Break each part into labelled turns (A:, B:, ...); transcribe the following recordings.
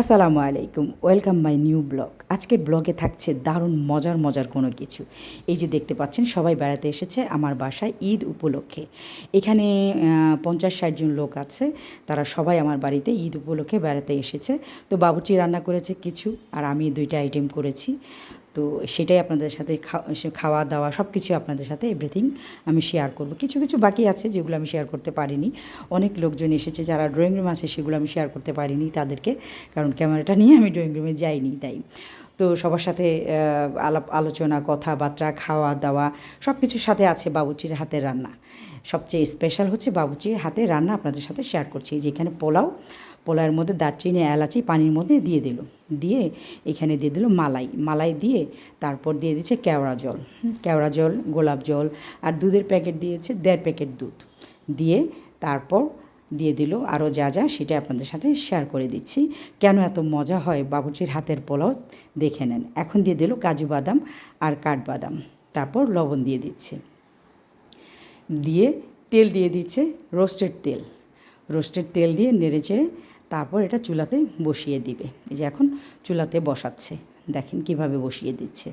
A: আসসালামু আলাইকুম, welcome my new blog. আজকে ব্লগে থাকছে দারুণ মজার মজার কোনো কিছু। এই যে দেখতে পাচ্ছেন, সবাই বেড়াতে এসেছে আমার বাসায় ঈদ উপলক্ষে। এখানে পঞ্চাশ ষাট জন লোক আছে, তারা সবাই আমার বাড়িতে ঈদ উপলক্ষে বেড়াতে এসেছে। তো বাবুচি রান্না করেছে কিছু, আর আমি দুইটা আইটেম করেছি। তো সেটাই আপনাদের সাথে খাওয়া দাওয়া সব কিছু আপনাদের সাথে এভরিথিং আমি শেয়ার করব। কিছু কিছু বাকি আছে যেগুলো আমি শেয়ার করতে পারিনি। অনেক লোকজন এসেছে যারা ড্রয়িং রুম আছে সেগুলো আমি শেয়ার করতে পারিনি তাদেরকে, কারণ ক্যামেরাটা নিয়ে আমি ড্রয়িং রুমে যাইনি তাই। তো সবার সাথে আলাপ, আলোচনা, কথাবার্তা, খাওয়া দাওয়া সব কিছুর সাথে আছে বাবুচির হাতের রান্না। সবচেয়ে স্পেশাল হচ্ছে বাবুচির হাতে রান্না আপনাদের সাথে শেয়ার করছি। যেখানে পোলাও পোলাওয়ের মধ্যে দারচিনি এলাচি পানির মধ্যে দিয়ে দিল। দিয়ে এখানে দিয়ে দিল মালাই। মালাই দিয়ে তারপর দিয়ে দিচ্ছে কেওড়া জল। কেওড়া জল, গোলাপ জল আর দুধের প্যাকেট দিয়েছে দেড় প্যাকেট দুধ। দিয়ে তারপর দিয়ে দিল আরও যা যা সেটা আপনাদের সাথে শেয়ার করে দিচ্ছি। কেন এত মজা হয় বাবুচির হাতের পোলাও? দেখে নেন। এখন দিয়ে দিল কাজু বাদাম আর কাঠবাদাম। তারপর লবণ দিয়ে দিচ্ছে। দিয়ে তেল দিয়ে দিচ্ছে রোস্টেড তেল। রোস্টেড তেল দিয়ে নেড়ে চেড়ে তারপর এটা চুলাতে বসিয়ে দিবে। এই যে এখন চুলাতে বসাচ্ছে। দেখেন কীভাবে বসিয়ে দিচ্ছে।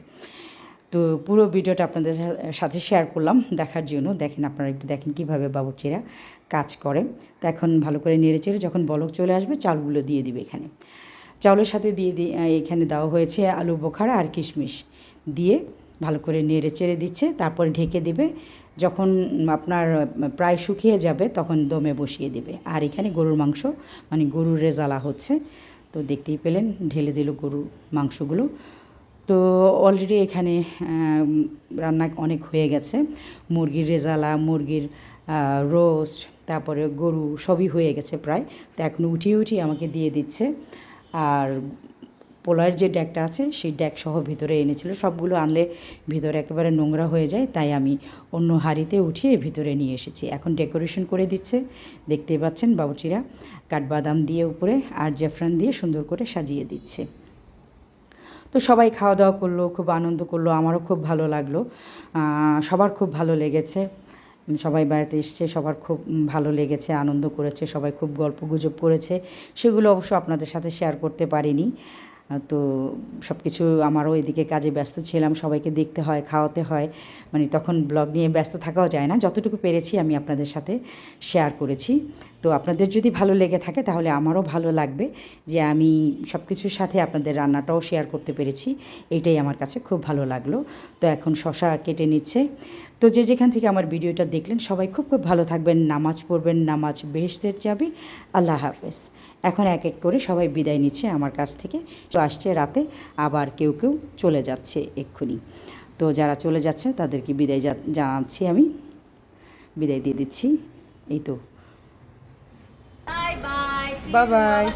A: তো পুরো ভিডিওটা আপনাদের সাথে শেয়ার করলাম দেখার জন্য। দেখেন আপনারা একটু দেখেন কীভাবে বাবুর্চিরা কাজ করে। তো এখন ভালো করে নেড়ে চেড়ে যখন বলক চলে আসবে চালগুলো দিয়ে দিবে এখানে। চাউলের সাথে দিয়ে দিয়ে এখানে দেওয়া হয়েছে আলু বোখারা আর কিশমিশ। দিয়ে ভালো করে নেড়ে চেড়ে দিচ্ছে, তারপর ঢেকে দিবে। যখন আপনার প্রায় শুকিয়ে যাবে, তখন দমে বসিয়ে দেবে। আর এখানে গরুর মাংস মানে গরুর রেজালা হচ্ছে। তো দেখতেই পেলেন, ঢেলে দিল গরুর মাংসগুলো। তো অলরেডি এখানে রান্না অনেক হয়ে গেছে। মুরগির রেজালা, মুরগির রোস্ট তারপরে গরু সবই হয়ে গেছে প্রায়। তো এখন উঠিয়ে উঠিয়ে আমাকে দিয়ে দিচ্ছে। আর পোলার যে ড্যাকটা আছে, সেই ড্যাক সহ ভিতরে এনেছিল। সবগুলো আনলে ভিতরে একেবারে নোংরা হয়ে যায়, তাই আমি অন্য হাঁড়িতে উঠিয়ে ভিতরে নিয়ে এসেছি। এখন ডেকোরেশন করে দিচ্ছে, দেখতেই পাচ্ছেন বাবুচিরা কাঠবাদাম দিয়ে উপরে আর জাফরান দিয়ে সুন্দর করে সাজিয়ে দিচ্ছে। তো সবাই খাওয়া দাওয়া করল, খুব আনন্দ করল, আমারও খুব ভালো লাগল। সবার খুব ভালো লেগেছে। সবাই বেড়াতে এসছে, সবার খুব ভালো লেগেছে, আনন্দ করেছে, সবাই খুব গল্প গুজব করেছে। সেগুলো অবশ্য আপনাদের সাথে শেয়ার করতে পারিনি। তো সব কিছু আমারও এদিকে কাজে ব্যস্ত ছিলাম, সবাইকে দেখতে হয়, খাওয়াতে হয়। মানে তখন ব্লগ নিয়ে ব্যস্ত থাকাও যায় না। যতটুকু পেরেছি আমি আপনাদের সাথে শেয়ার করেছি। তো আপনাদের যদি ভালো লেগে থাকে তাহলে আমারও ভালো লাগবে যে আমি সব কিছুর সাথে আপনাদের রান্নাটাও শেয়ার করতে পেরেছি। এইটাই আমার কাছে খুব ভালো লাগল। তো এখন শশা কেটে নিচ্ছে। তো যে যেখান থেকে আমার ভিডিওটা দেখলেন সবাই খুব খুব ভালো থাকবেন, নামাজ পড়বেন, নামাজ বেহেস্তের যাবে আল্লাহ হাফেজ। এখন এক এক করে সবাই বিদায় নিচ্ছে আমার কাছ থেকে। তো আসছে রাতে, আবার কেউ কেউ চলে যাচ্ছে এক্ষুনি। তো যারা চলে যাচ্ছে তাদেরকে বিদায় জানাচ্ছি আমি। বিদায় দিয়ে দিচ্ছি। এই তো।
B: Bye-bye.